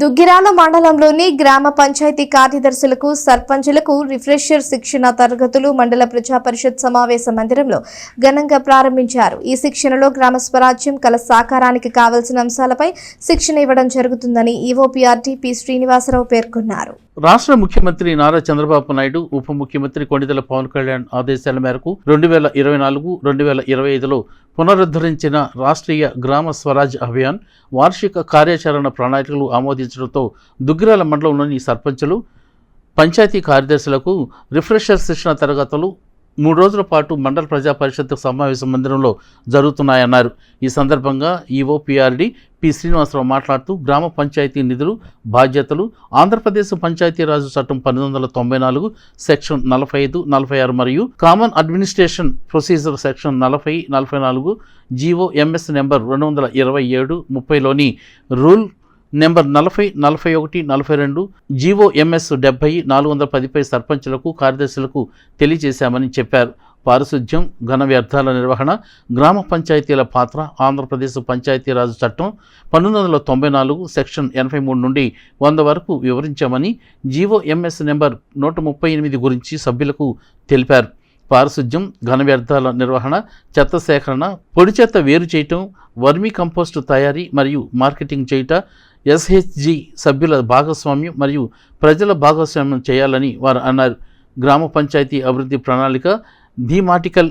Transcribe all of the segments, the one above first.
దుగ్గిరాల మండలంలోని గ్రామ పంచాయతీ కార్యదర్శులకు సర్పంచులకు రిఫ్రెషర్ శిక్షణ తరగతులు మండల ప్రజా పరిషత్ సమావేశ మందిరంలో ఘనంగా ప్రారంభించారు. ఈ శిక్షణలో గ్రామ స్వరాజ్యం కల సాకారానికి కావలసిన అంశాలపై శిక్షణ ఇవ్వడం జరుగుతుందని ఈవోపీఆర్టీ పి శ్రీనివాసరావు పేర్కొన్నారు. రాష్ట్ర ముఖ్యమంత్రి నారా చంద్రబాబు నాయుడు ఉప ముఖ్యమంత్రి కొణిదెల పవన్ కళ్యాణ్ ఆదేశాల మేరకు రెండు వేల ఇరవై నాలుగు రెండు వేల ఇరవై ఐదులో పునరుద్ధరించిన రాష్ట్రీయ గ్రామ స్వరాజ్ అభియాన్ వార్షిక కార్యాచరణ ప్రణాళికలు ఆమోదించడంతో దుగ్గిరాల మండలంలోని సర్పంచులు పంచాయతీ కార్యదర్శులకు రిఫ్రెషర్ శిక్షణ తరగతులు మూడు రోజుల పాటు మండల ప్రజా పరిషత్ సమావేశ మందిరంలో జరుగుతున్నాయన్నారు. ఈ సందర్భంగా ఈవో పిఆర్డి పి శ్రీనివాసరావు మాట్లాడుతూ గ్రామ పంచాయతీ నిధులు బాధ్యతలు ఆంధ్రప్రదేశ్ పంచాయతీరాజు చట్టం పంతొమ్మిది వందల తొంభై నాలుగు సెక్షన్ నలభై ఐదు నలభై ఆరు మరియు కామన్ అడ్మినిస్ట్రేషన్ ప్రొసీజర్ సెక్షన్ నలభై నలభై నాలుగు జీవో ఎంఎస్ నెంబర్ రెండు వందల ఇరవై ఏడు ముప్పైలోని రూల్ నెంబర్ నలభై నలభై ఒకటి నలభై రెండు జీవో ఎంఎస్ డెబ్బై నాలుగు వందల పదిపై సర్పంచులకు కార్యదర్శులకు తెలియజేశామని చెప్పారు. పారిశుధ్యం ఘన వ్యర్థాల నిర్వహణ గ్రామ పంచాయతీల పాత్ర ఆంధ్రప్రదేశ్ పంచాయతీరాజ్ చట్టం పంతొమ్మిది వందల తొంభై నాలుగు సెక్షన్ ఎనభై మూడు నుండి వంద వరకు వివరించామని జీవో ఎంఎస్ నెంబర్ నూట ముప్పై ఎనిమిది గురించి సభ్యులకు తెలిపారు. పారిశుధ్యం ఘన వ్యర్థాల నిర్వహణ చెత్త సేకరణ పొడి చెత్త వేరు చేయటం వర్మీ కంపోస్టు తయారీ మరియు మార్కెటింగ్ చేయుట ఎస్హెచ్జి సభ్యుల భాగస్వామ్యం మరియు ప్రజల భాగస్వామ్యం చేయాలని వారు అన్నారు. గ్రామ పంచాయతీ అభివృద్ధి ప్రణాళిక థీమాటికల్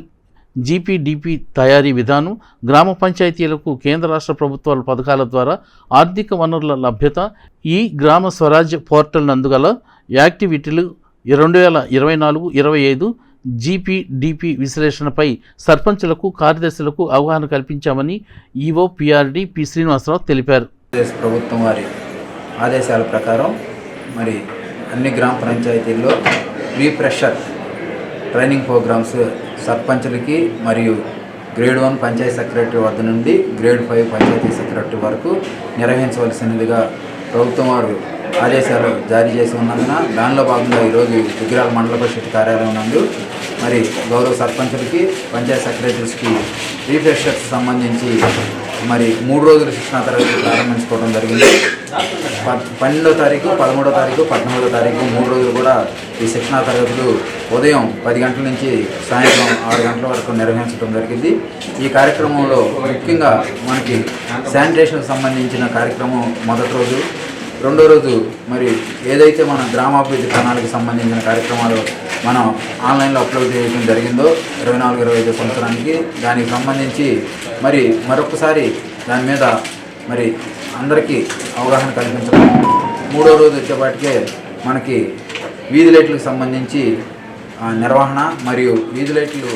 జీపీడీపీ తయారీ విధానం గ్రామ పంచాయతీలకు కేంద్ర రాష్ట్ర ప్రభుత్వాల పథకాల ద్వారా ఆర్థిక వనరుల లభ్యత ఈ గ్రామ స్వరాజ్య పోర్టల్ నందుగల యాక్టివిటీలు రెండు వేల ఇరవై నాలుగు ఇరవై ఐదు జీపీడీపీ విశ్లేషణపై సర్పంచులకు కార్యదర్శులకు అవగాహన కల్పించామని ఈవో పిఆర్డి పి శ్రీనివాసరావు తెలిపారు. ఆంధ్రప్రదేశ్ ప్రభుత్వం వారి ఆదేశాల ప్రకారం మరి అన్ని గ్రామ పంచాయతీల్లో ప్రీ ప్రెషర్ ట్రైనింగ్ ప్రోగ్రామ్స్ సర్పంచులకి మరియు గ్రేడ్ వన్ పంచాయతీ సెక్రటరీ వద్ద నుండి గ్రేడ్ ఫైవ్ పంచాయతీ సెక్రటరీ వరకు నిర్వహించవలసినదిగా ప్రభుత్వం వారు ఆదేశాలు జారీ చేసి ఉన్నందున దానిలో భాగంగా ఈరోజు విగ్రహాల మండల పరిషత్ కార్యాలయం నందు మరి గౌరవ సర్పంచులకి పంచాయత్ సెక్రటరీస్కి రీఫ్రెషర్స్ సంబంధించి మరి మూడు రోజుల శిక్షణా తరగతి ప్రారంభించుకోవడం జరిగింది. ప- పన్నెండో తారీఖు పదమూడో తారీఖు పద్నాలుగో తారీఖు మూడు రోజులు కూడా ఈ శిక్షణా తరగతులు ఉదయం పది గంటల నుంచి సాయంత్రం ఆరు గంటల వరకు నిర్వహించడం జరిగింది. ఈ కార్యక్రమంలో ముఖ్యంగా మనకి శానిటేషన్కి సంబంధించిన కార్యక్రమం మొదటి రోజు రెండో రోజు మరి ఏదైతే మన గ్రామాభివృద్ధి ప్రణాళిక సంబంధించిన కార్యక్రమాలు మనం ఆన్లైన్లో అప్లోడ్ చేయడం జరిగిందో ఇరవై నాలుగు ఇరవై ఐదు సంవత్సరానికి దానికి సంబంధించి మరి మరొకసారి దాని మీద మరి అందరికీ అవగాహన కల్పించడం. మూడో రోజు వచ్చేపాటికే మనకి వీధి లైట్లకు సంబంధించి నిర్వహణ మరియు వీధి లైట్లు